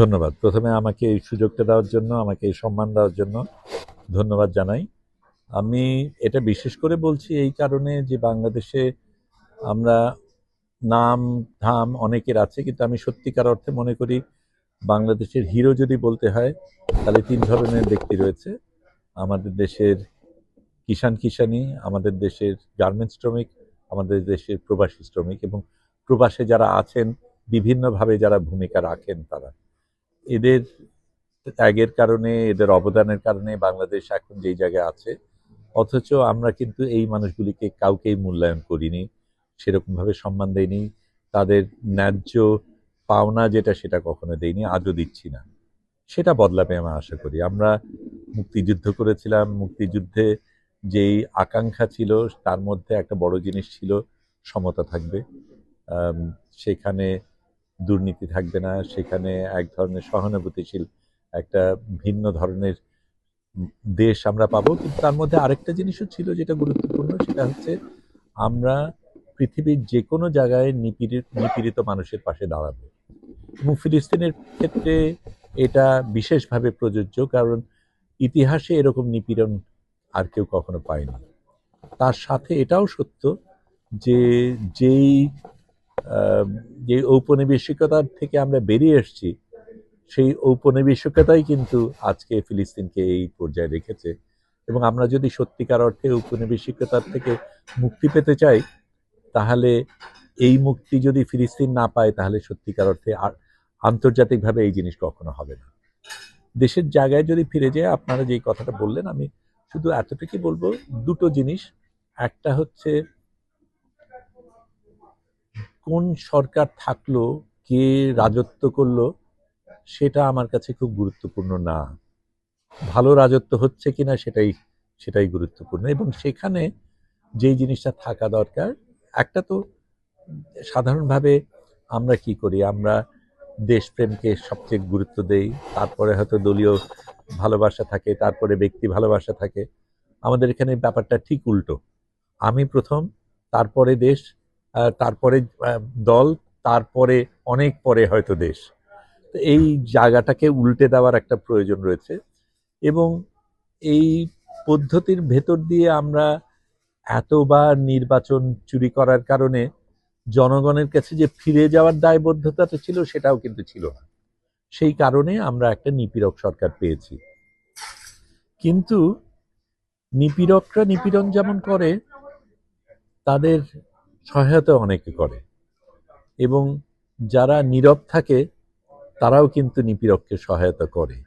ধন্যবাদ। প্রথমে আমাকে এই সুযোগটা দেওয়ার জন্য, আমাকে এই সম্মান দেওয়ার জন্য ধন্যবাদ জানাই। আমি এটা বিশেষ করে বলছি এই কারণে যে বাংলাদেশে আমরা নাম, ধাম অনেকের আছে, কিন্তু আমি সত্যিকার অর্থে মনে করি বাংলাদেশের হিরো যদি বলতে হয়, তাহলে তিন ধরনের ব্যক্তি রয়েছে। আমাদের দেশের কিষান কিষানি আমাদের দেশের গার্মেন্টস শ্রমিক, আমাদের দেশের প্রবাসী শ্রমিক এবং প্রবাসে যারা আছেন, বিভিন্নভাবে যারা ভূমিকা রাখেন তারা। এদের ত্যাগের কারণে, এদের অবদানের কারণে বাংলাদেশ এখন যেই জায়গায় আছে, অথচ আমরা কিন্তু এই মানুষগুলিকে কাউকেই মূল্যায়ন করিনি, সেরকমভাবে সম্মান দেইনি, তাদের ন্যায্য পাওনা যেটা সেটা কখনো দেইনি, আজও দিচ্ছি না। সেটা বদলাবে আমি আশা করি। আমরা মুক্তিযুদ্ধ করেছিলাম, মুক্তিযুদ্ধে যেই আকাঙ্ক্ষা ছিল, তার মধ্যে একটা বড় জিনিস ছিল, সমতা থাকবে। সেখানে দুর্নীতি থাকবে না। সেখানে এক ধরনের সহানুভূতিশীল একটা ভিন্ন ধরনের দেশ আমরা পাবো। কিন্তু তার মধ্যে আরেকটা জিনিসও ছিল যেটা গুরুত্বপূর্ণ, সেটা হচ্ছে আমরা পৃথিবীর যে কোনো জায়গায় নিপীড়িত নিপীড়িত মানুষের পাশে দাঁড়াবো। এবং ফিলিস্তিনের ক্ষেত্রে এটা বিশেষভাবে প্রযোজ্য, কারণ ইতিহাসে এরকম নিপীড়ন আর কেউ কখনো পায়নি। তার সাথে এটাও সত্য যে যেই যে ঔপনিবেশিকতার থেকে আমরা বেরিয়ে এসেছি, সেই ঔপনিবেশিকতাই কিন্তু আজকে ফিলিস্তিনকে এই পর্যায়ে রেখেছে। এবং আমরা যদি সত্যিকার অর্থে ঔপনিবেশিকতার থেকে মুক্তি পেতে চাই, তাহলে এই মুক্তি যদি ফিলিস্তিন না পায়, তাহলে সত্যিকার অর্থে আর আন্তর্জাতিকভাবে এই জিনিস কখনো হবে না। দেশের জায়গায় যদি ফিরে যায় আপনারা যেই কথাটা বললেন, আমি শুধু এতটুকুই বলব, দুটো জিনিস। একটা হচ্ছে কোন সরকার থাকল, কে রাজত্ব করল, সেটা আমার কাছে খুব গুরুত্বপূর্ণ না। ভালো রাজত্ব হচ্ছে কিনা সেটাই সেটাই গুরুত্বপূর্ণ। এবং সেখানে যেই জিনিসটা থাকা দরকার, একটা তো সাধারণভাবে আমরা কি করি, আমরা দেশপ্রেমকে সবচেয়ে গুরুত্ব দেই, তারপরে হয়তো দলীয় ভালোবাসা থাকে, তারপরে ব্যক্তি ভালোবাসা থাকে। আমাদের এখানে ব্যাপারটা ঠিক উল্টো। আমি প্রথম, তারপরে দেশ তারপরে দল, তারপরে অনেক পরে হয়তো দেশ। তো এই জায়গাটাকে উল্টে দেওয়ার একটা প্রয়োজন রয়েছে এবং এই পদ্ধতির ভেতর দিয়ে আমরা এতবার নির্বাচন চুরি করার কারণে জনগণের কাছে যে ফিরে যাওয়ার দায়বদ্ধতাটা ছিল সেটাও কিন্তু ছিল না। সেই কারণে আমরা একটা নিপীড়ক সরকার পেয়েছি। কিন্তু নিপীড়করা নিপীড়ন যেমন করে, তাদের সহায়তা অনেকে করে। এবং যারা নীরব থাকে তারাও কিন্তু নিপীড়ককে সহায়তা করে।